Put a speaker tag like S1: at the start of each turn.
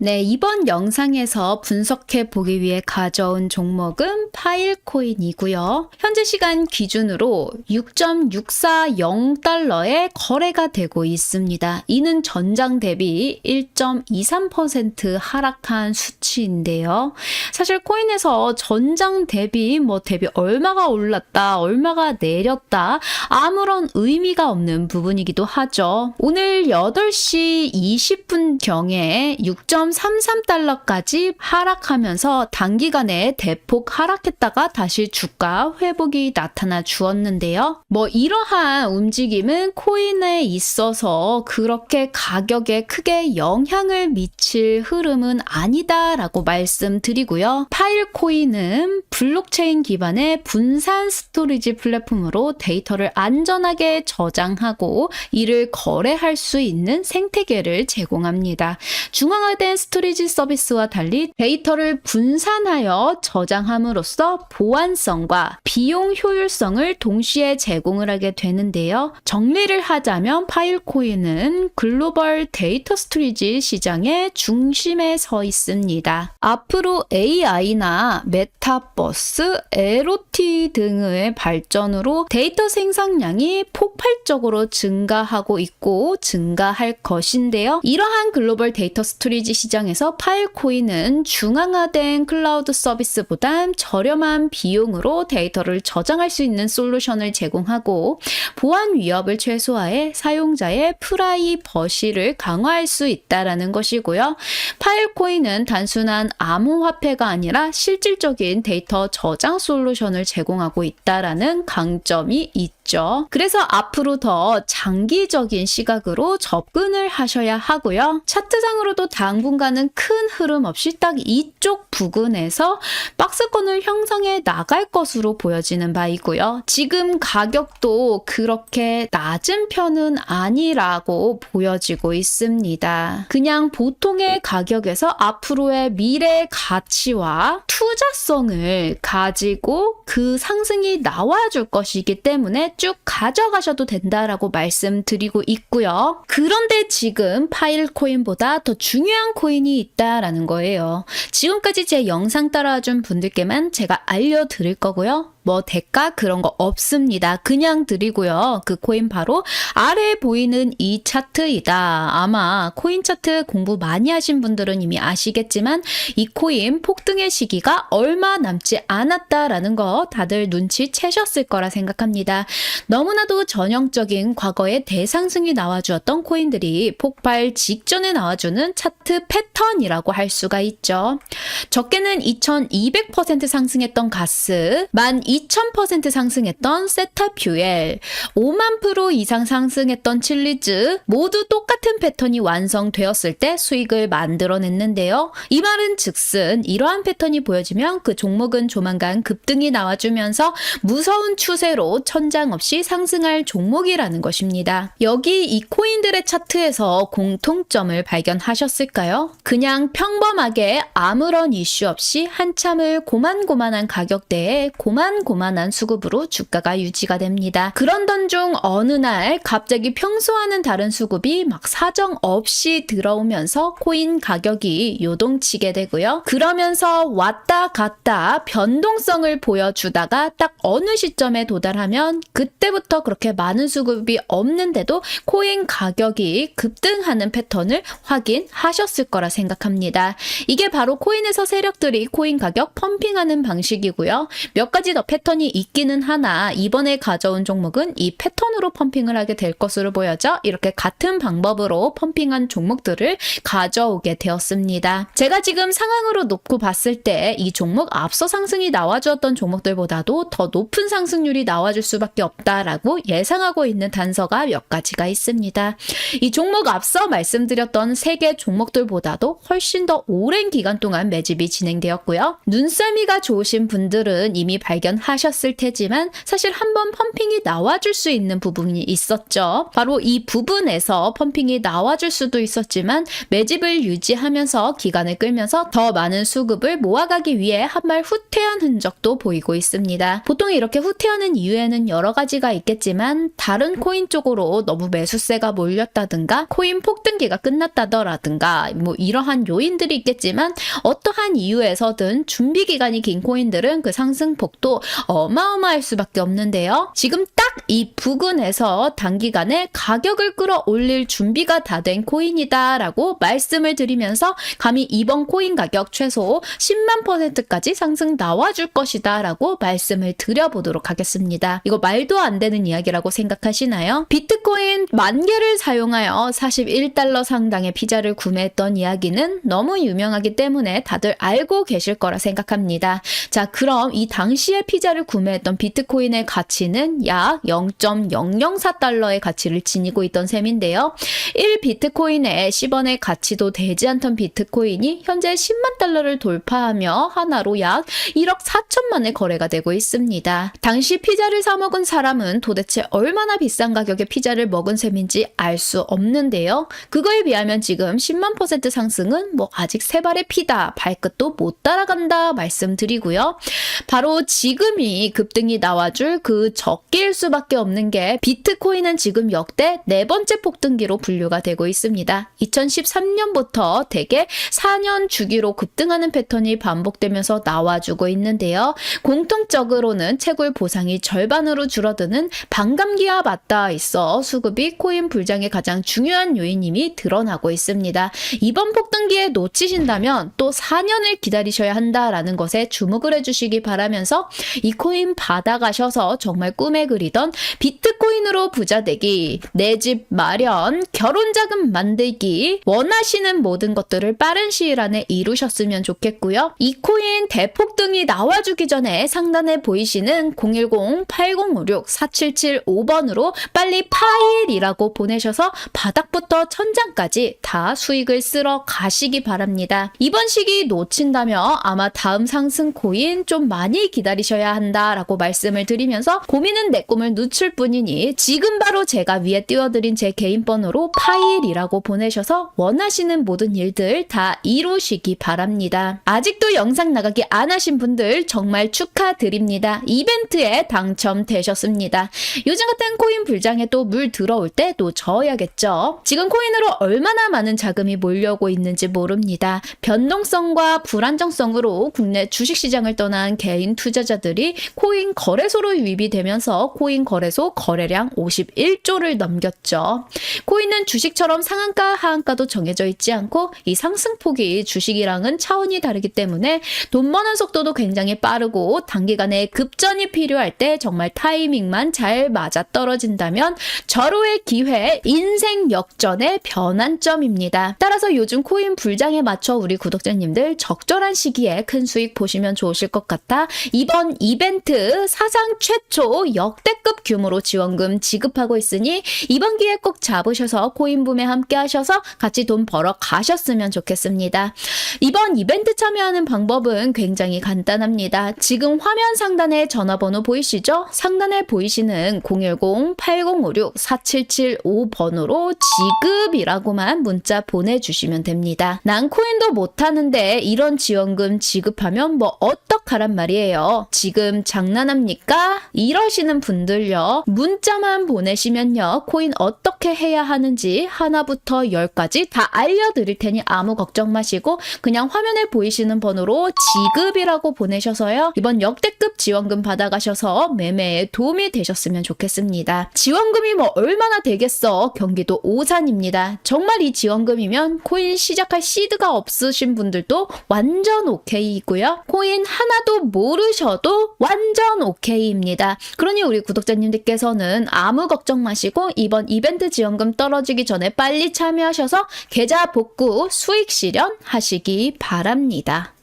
S1: 네, 이번 영상에서 분석해 보기 위해 가져온 종목은 파일코인이고요. 현재 시간 기준으로 6.640달러에 거래가 되고 있습니다. 이는 전장 대비 1.23% 하락한 수치인데요. 사실 코인에서 전장 대비 뭐 대비 얼마가 올랐다, 얼마가 내렸다 아무런 의미가 없는 부분이기도 하죠. 오늘 8시 20분경에 6.33달러까지 하락하면서 단기간에 대폭 하락했다가 다시 주가 회복이 나타나 주었는데요. 뭐 이러한 움직임은 코인에 있어서 그렇게 가격에 크게 영향을 미칠 흐름은 아니다라고 말씀드리고요. 파일 코인은 블록체인 기반의 분산 스토리지 플랫폼으로 데이터를 안전하게 저장하고 이를 거래할 수 있는 생태계를 제공합니다. 중앙화된 스토리지 서비스와 달리 데이터를 분산하여 저장함으로써 보안성과 비용 효율성을 동시에 제공을 하게 되는데요. 정리를 하자면 파일코인은 글로벌 데이터 스토리지 시장의 중심에 서 있습니다. 앞으로 AI나 메타버스, LOT 등의 발전으로 데이터 생산량이 폭발적으로 증가하고 있고 증가할 것인데요. 이러한 글로벌 데이터 스토리지 시장 에서 파일코인은 중앙화된 클라우드 서비스보단 저렴한 비용으로 데이터를 저장할 수 있는 솔루션을 제공하고 보안 위협을 최소화해 사용자의 프라이버시를 강화할 수 있다라는 것이고요. 파일코인은 단순한 암호화폐가 아니라 실질적인 데이터 저장 솔루션을 제공하고 있다라는 강점이 있죠. 그래서 앞으로 더 장기적인 시각으로 접근을 하셔야 하고요. 차트상으로도 당분 간은 큰 흐름 없이 딱 이쪽 부근에서 박스권을 형성해 나갈 것으로 보여지는 바이고요. 지금 가격도 그렇게 낮은 편은 아니라고 보여지고 있습니다. 그냥 보통의 가격에서 앞으로의 미래 가치와 투자성을 가지고 그 상승이 나와줄 것이기 때문에 쭉 가져가셔도 된다라고 말씀드리고 있고요. 그런데 지금 파일코인보다 더 중요한 코인 이 있다라는 거예요. 지금까지 제 영상 따라준 분들께만 제가 알려드릴 거고요. 뭐 대가 그런 거 없습니다. 그냥 드리고요. 그 코인 바로 아래 보이는 이 차트이다. 아마 코인 차트 공부 많이 하신 분들은 이미 아시겠지만 이 코인 폭등의 시기가 얼마 남지 않았다라는 거 다들 눈치채셨을 거라 생각합니다. 너무나도 전형적인 과거의 대상승이 나와주었던 코인들이 폭발 직전에 나와주는 차트 패턴이라고 할 수가 있죠. 적게는 2200% 상승했던 가스, 12000% 상승했던 세타퓨엘, 5만 프로 이상 상승했던 칠리즈 모두 똑같은 패턴이 완성되었을 때 수익을 만들어냈는데요. 이 말은 즉슨 이러한 패턴이 보여지면 그 종목은 조만간 급등이 나와주면서 무서운 추세로 천장 없이 상승할 종목이라는 것입니다. 여기 이 코인들의 차트에서 공통점을 발견하셨을까요? 그냥 평범하게 아무런 이슈 없이 한참을 고만고만한 가격대에 고만 고만한 수급으로 주가가 유지가 됩니다. 그런던 중 어느 날 갑자기 평소와는 다른 수급이 막 사정 없이 들어오면서 코인 가격이 요동치게 되고요. 그러면서 왔다 갔다 변동성을 보여주다가 딱 어느 시점에 도달하면 그때부터 그렇게 많은 수급이 없는데도 코인 가격이 급등하는 패턴을 확인하셨을 거라 생각합니다. 이게 바로 코인에서 세력들이 코인 가격 펌핑하는 방식이고요. 몇 가지 더 패턴이 있기는 하나 이번에 가져온 종목은 이 패턴으로 펌핑을 하게 될 것으로 보여져 이렇게 같은 방법으로 펌핑한 종목들을 가져오게 되었습니다. 제가 지금 상황으로 놓고 봤을 때 이 종목 앞서 상승이 나와주었던 종목들보다도 더 높은 상승률이 나와줄 수밖에 없다라고 예상하고 있는 단서가 몇 가지가 있습니다. 이 종목 앞서 말씀드렸던 세 개 종목들보다도 훨씬 더 오랜 기간 동안 매집이 진행되었고요. 눈썰미가 좋으신 분들은 이미 하셨을 테지만 사실 한번 펌핑이 나와줄 수 있는 부분이 있었죠. 바로 이 부분에서 펌핑이 나와줄 수도 있었지만 매집을 유지하면서 기간을 끌면서 더 많은 수급을 모아가기 위해 한발 후퇴한 흔적도 보이고 있습니다. 보통 이렇게 후퇴하는 이유에는 여러 가지가 있겠지만 다른 코인 쪽으로 너무 매수세가 몰렸다든가 코인 폭등기가 끝났다더라든가 뭐 이러한 요인들이 있겠지만 어떠한 이유에서든 준비 기간이 긴 코인들은 그 상승폭도 어마어마할 수밖에 없는데요. 지금 딱 이 부근에서 단기간에 가격을 끌어올릴 준비가 다 된 코인이다 라고 말씀을 드리면서 감히 이번 코인 가격 최소 10만 퍼센트까지 상승 나와줄 것이다 라고 말씀을 드려보도록 하겠습니다. 이거 말도 안 되는 이야기라고 생각하시나요? 비트코인 만 개를 사용하여 41달러 상당의 피자를 구매했던 이야기는 너무 유명하기 때문에 다들 알고 계실 거라 생각합니다. 자, 그럼 이 당시에 피 자를 구매했던 비트코인의 가치는 약 0.004달러의 가치를 지니고 있던 셈인데요. 1 비트코인에 10원의 가치도 되지 않던 비트코인이 현재 10만 달러를 돌파하며 하나로 약 1억 4천만의 거래가 되고 있습니다. 당시 피자를 사 먹은 사람은 도대체 얼마나 비싼 가격의 피자를 먹은 셈인지 알 수 없는데요. 그거에 비하면 지금 10만 퍼센트 상승은 뭐 아직 세 발의 피다, 발끝도 못 따라간다 말씀드리고요. 바로 지금 이 급등이 나와줄 그 적기일 수밖에 없는 게 비트코인은 지금 역대 네 번째 폭등기로 분류가 되고 있습니다. 2013년부터 대개 4년 주기로 급등하는 패턴이 반복되면서 나와주고 있는데요. 공통적으로는 채굴 보상이 절반으로 줄어드는 반감기와 맞닿아 있어 수급이 코인 불장의 가장 중요한 요인임이 드러나고 있습니다. 이번 폭등기에 놓치신다면 또 4년을 기다리셔야 한다라는 것에 주목을 해주시기 바라면서 이 코인 받아가셔서 정말 꿈에 그리던 비트코인으로 부자 되기, 내 집 마련, 결혼 자금 만들기, 원하시는 모든 것들을 빠른 시일 안에 이루셨으면 좋겠고요. 이 코인 대폭 등이 나와주기 전에 상단에 보이시는 010-8056-4775번으로 빨리 파일이라고 보내셔서 바닥부터 천장까지 다 수익을 쓸어 가시기 바랍니다. 이번 시기 놓친다며 아마 다음 상승 코인 좀 많이 기다리셔야 한다라고 말씀을 드리면서 고민은 내 꿈을 늦출 뿐이니 지금 바로 제가 위에 띄워드린 제 개인 번호로 파일이라고 보내셔서 원하시는 모든 일들 다 이루시기 바랍니다. 아직도 영상 나가기 안 하신 분들 정말 축하드립니다. 이벤트에 당첨되셨습니다. 요즘 같은 코인 불장에 또 물 들어올 때 또 저어야겠죠. 지금 코인으로 얼마나 많은 자금이 몰려오고 있는지 모릅니다. 변동성과 불안정성으로 국내 주식시장을 떠난 개인 투자자들이 코인 거래소로 유입이 되면서 코인 거래소 거래량 51조를 넘겼죠. 코인은 주식처럼 상한가, 하한가도 정해져 있지 않고 이 상승폭이 주식이랑은 차원이 다르기 때문에 돈 버는 속도도 굉장히 빠르고 단기간에 급전이 필요할 때 정말 타이밍만 잘 맞아 떨어진다면 절호의 기회, 인생 역전의 변환점입니다. 따라서 요즘 코인 불장에 맞춰 우리 구독자님들 적절한 시기에 큰 수익 보시면 좋으실 것 같아 이번 이벤트 사상 최초 역대급 규모로 지원금 지급하고 있으니 이번 기회 꼭 잡으셔서 코인 붐에 함께 하셔서 같이 돈 벌어 가셨으면 좋겠습니다. 이번 이벤트 참여하는 방법은 굉장히 간단합니다. 지금 화면 상단에 전화번호 보이시죠? 상단에 보이시는 010-8056-4775번호로 지급이라고만 문자 보내주시면 됩니다. 난 코인도 못하는데 이런 지원금 지급하면 뭐 어떡하란 말이에요. 지금 장난합니까? 이러시는 분들요. 문자만 보내시면요. 코인 어떻게 해야 하는지 하나부터 열까지 다 알려드릴 테니 아무 걱정 마시고 그냥 화면에 보이시는 번호로 지급이라고 보내셔서요. 이번 역대급 지원금 받아가셔서 매매에 도움이 되셨으면 좋겠습니다. 지원금이 뭐 얼마나 되겠어? 경기도 오산입니다. 정말 이 지원금이면 코인 시작할 시드가 없으신 분들도 완전 오케이이고요. 코인 하나도 모르셔도 완전 오케이입니다. 그러니 우리 구독자님들께서는 아무 걱정 마시고 이번 이벤트 지원금 떨어지기 전에 빨리 참여하셔서 계좌 복구 수익 실현 하시기 바랍니다.